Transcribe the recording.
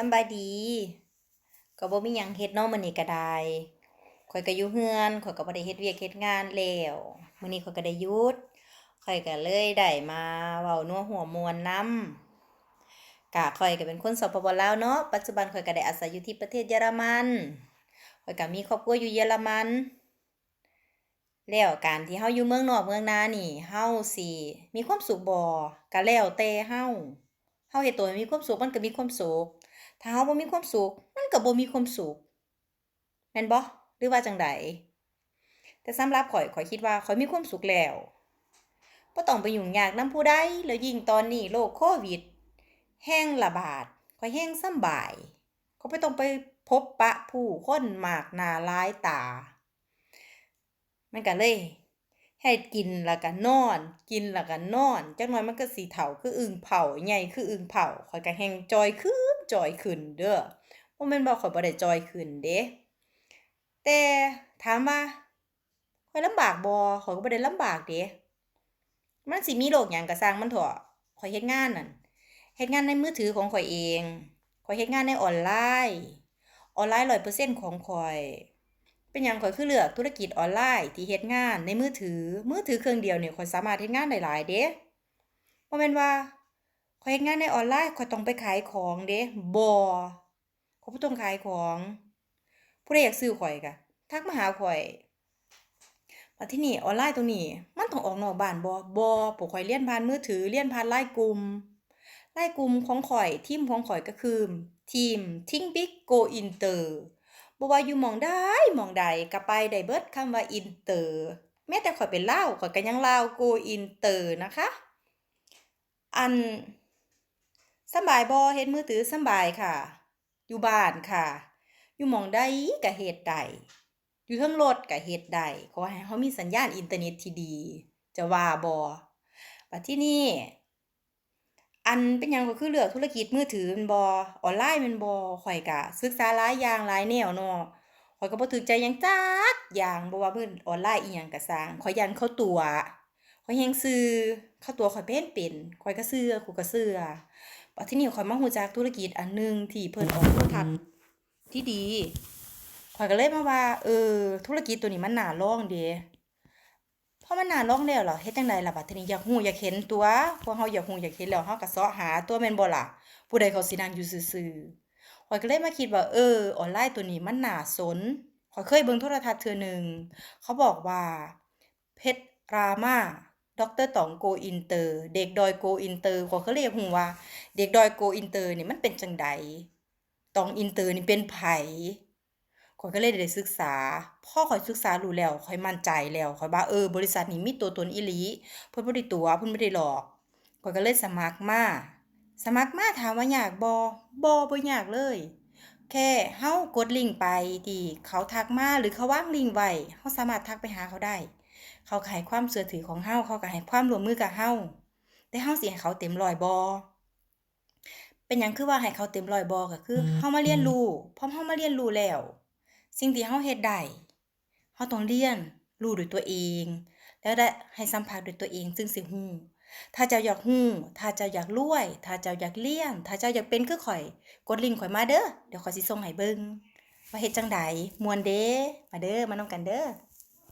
สบายดี ก็บ่มีหยังเฮ็ดเนาะมื้อนี้ก็ได้ข้อยก็อยู่เรือนข้อยก็บ่ได้เฮ็ดเวียกเฮ็ดงานแล้วมื้อนี้ข้อยก็ได้หยุดข้อยก็เลยได้มาเว้านัวหัวมวนนำก็ข้อยก็เป็นคนสปปลาวเนาะปัจจุบันข้อยก็ได้อาศัยอยู่ที่ประเทศเยอรมันข้อยก็มีครอบครัวอยู่เยอรมันแล้วการที่เฮาอยู่เมืองนอกเมืองนานี่เฮาสิมีความสุขบ่ก็แล้วแต่เฮาเฮาเฮ็ดตัวมีความสุขมันก็มีความสุข ถ้าเฮาบ่มีความสุขมันก็บ่มีความสุขแม่นบ่หรือว่าจังใดแต่สำหรับข้อยข้อยคิดว่าข้อยมีความสุขแล้วบ่ต้องไปยุ่งยากนำผู้ใดแล้วยิ่งตอนนี้โรคโควิดแฮ่งระบาดข้อยแฮ่งสำบายข้อยบ่ต้องไปพบปะผู้คนมากหน้าหลายตา มันก็เลยเฮ็ดกินแล้วก็นอน กินแล้วก็นอน จักหน่อยมันก็สิเฒ่าคืออึ่งเผาใหญ่คืออึ่งเผาข้อยก็แฮ่งจอยขึ้น จอยขึ้นเด้อบ่แม่นว่าข้อยบ่ได้จอยขึ้นเดะแต่ถามว่าข้อยลำบากบ่ข้อยก็บ่ได้ลำบากเดะมันสิมีโรคหยังก็สร้างมันเถาะข้อยเฮ็ดงานนั่นเฮ็ดงานในมือถือของข้อยเองข้อยเฮ็ดงานในออนไลน์ออนไลน์100%ของข้อย เป็นหยังข้อยคือเลือกธุรกิจออนไลน์ที่เฮ็ดงานในมือถือ มือถือเครื่องเดียวเนี่ยข้อยสามารถเฮ็ดงานได้หลายเดะบ่แม่นว่า อยเฮ็ดงานในออนไลน์ข้อยต้องไปขายของเดะบ่ข้อยบ่ต้องขายของ ผู้ใดอยากซื้อข้อยก็ทักมาหาข้อยบัดทีนี้ออนไลน์ตรงนี้ มันต้องออกนอกบ้านบ่บ่พวกข้อยเรียนผ่านมือถือเรียนผ่าน LINE กลุ่ม LINE กลุ่มของข้อยทีมของข้อยก็คือ ทีม Think Big Go Inter บ่ว่าอยู่หม้องใดหม้องใดก็ไปได้เบิดคำว่าอินเตอร์แม้แต่ข้อยเป็นลาวข้อยก็ยังลาว Go Inter นะคะ อัน สบายบ่เฮ็ดมือถือสบายค่ะ อยู่บ้านค่ะ อยู่หมองใดก็เฮ็ดได้อยู่เทิงรถก็เฮ็ดได้ขอให้เรามีสัญญาณอินเทอร์เน็ตที่ดี จะว่าบ่บัดทีนี้อั่นเป็นยังข้อยคือเลือกธุรกิจมือถือแม่นบ่ออนไลน์แม่นบ่ข้อยก็ศึกษาหลายอย่างหลายแนวเนาะข้อยก็บ่ถูกใจยังจักอย่างบ่ว่ามือออนไลน์อิหยังก็สร้างข้อยย้านเขาตัวข้อยแฮงซื้อเขาตัวข้อยเห็นเป็นข้อยก็เชื่อข้อยก็เชื่อ บัดทีนี้ข้อยมารู้จักธุรกิจอันหนึ่งที่เพิ่นออกโทรทัศน์ที่ดีข้อยก็เลยมาว่า เออ ธุรกิจตัวนี้มันน่าลองเดะพอมันน่าลองแล้วแล้วเฮ็ดจังใดล่ะบัดทีนี้อยากรู้อยากเห็นตัวพอเราอยากรู้อยากเห็นแล้วเราก็เสาะหาตัวแม่นบ่ล่ะผู้ใดเขาสินั่งอยู่ซื่อๆข้อยก็เลยมาคิดว่าเออออนไลน์ตัวนี้มันน่าสนข้อยเคยเบิ่งโทรทัศน์เทื่อหนึ่งเขาบอกว่าเพชรรามา ดร.ตอง Go Inter เด็กดอย Go Inter ข้อยก็เลยอยากรู้ว่า เด็กดอย Go Inter นี่มันเป็นจังใดต๋อง Inter นี่เป็นไผขอยก็เลยได้ศึกษา พ่อขอยศึกษารู้แล้วขอยมั่นใจแล้วขอยว่าเออบริษัทนี้มีตัวตนอีหลีเพิ่นบ่ได้ตัวเพิ่นบ่ได้หลอกขอยก็เลยสมัครมาสมัครมาถามว่ายากบ่บ่บ่ยากเลย แค่เรากดลิงก์ไปที่เขาทักมาหรือเขาวางลิงก์ไว้เราสามารถทักไปหาเขาได้ เขาก็ให้ความเชื่อถือของเราเขาก็ให้ความร่วมมือกับเราแต่เราสิให้เขาเต็มร้อยบ่เป็นหยังคือว่าให้เขาเต็มร้อยบ่ก็คือเรามาเรียนรู้พอเรามาเรียนรู้แล้ว สิ่งที่เราเฮ็ดได้เราต้องเรียนรู้ด้วยตัวเอง แล้วได้ให้สัมผัสด้วยตัวเองจึงสิรู้ถ้าเจ้าอยากรู้ถ้าเจ้าอยากรวย ถ้าเจ้าอยากเรียนถ้าเจ้าอยากเป็นคือข้อย กดลิงก์ข้อยมาเด้อ เดี๋ยวข้อยสิส่งให้เบิ่งว่าเฮ็ดจั่งใดม่วนเดะมาเด้อมานำกันเด้อ